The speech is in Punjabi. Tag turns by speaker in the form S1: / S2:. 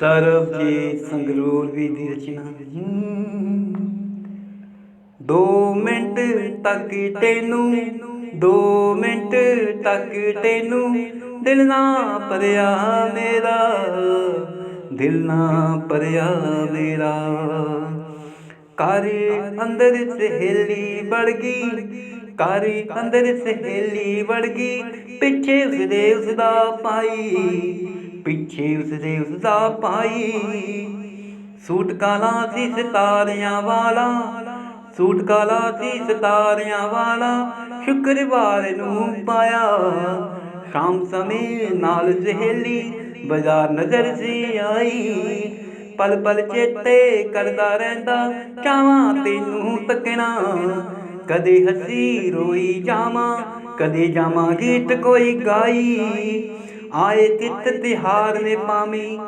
S1: ਸਰਬਜੀਤ ਸੰਗਰੂਰ ਵੀ ਦੀ ਰਚਨਾ। ਦੋ ਮਿੰਟ ਤੱਕ ਤੈਨੂੰ, ਦੋ ਮਿੰਟ ਤੱਕ ਤੈਨੂੰ ਦਿਲ ਨਾ ਭਰਿਆ ਮੇਰਾ, ਦਿਲ ਨਾ ਭਰਿਆ ਮੇਰਾ। ਕਾਰੇ ਅੰਦਰ ਸਹੇਲੀ ਵੜ ਗਈ ਕਾਰੇ ਅੰਦਰ ਸਹੇਲੀ ਵੜ ਗਈ, ਪਿੱਛੇ ਉਸਦੇ ਉਸਦਾ ਪਾਈ ਪਿੱਛੇ ਉਸਦੇ ਉਸਦਾ ਪਾਈ ਸੂਟ ਕਾਲਾ ਸੀ ਸਿਤਾਰਿਆਂ ਵਾਲਾ, ਸੂਟ ਕਾਲਾ ਸੀ ਸਿਤਾਰਿਆਂ ਵਾਲਾ, ਸ਼ੁੱਕਰਵਾਰ ਨੂੰ ਪਾਇਆ। ਸ਼ਾਮ ਸਮੇਂ ਨਾਲ ਸਹੇਲੀ ਬਾਜ਼ਾਰ ਨਜ਼ਰ ਸੀ ਆਈ। ਪਲ ਪਲ ਚੇਤੇ ਕਰਦਾ ਰਹਿੰਦਾ, ਚਾਵਾਂ ਤੈਨੂੰ ਤੱਕਣਾ। ਕਦੇ ਹੱਸੀ ਰੋਈ ਜਾਵਾਂ, ਕਦੇ ਜਾਵਾਂ ਗੀਤ ਕੋਈ ਗਾਈ। ਆਏ ਤਿੱਤ ਤਿਹਾਰ ਨੇ ਪਾਵੀਂ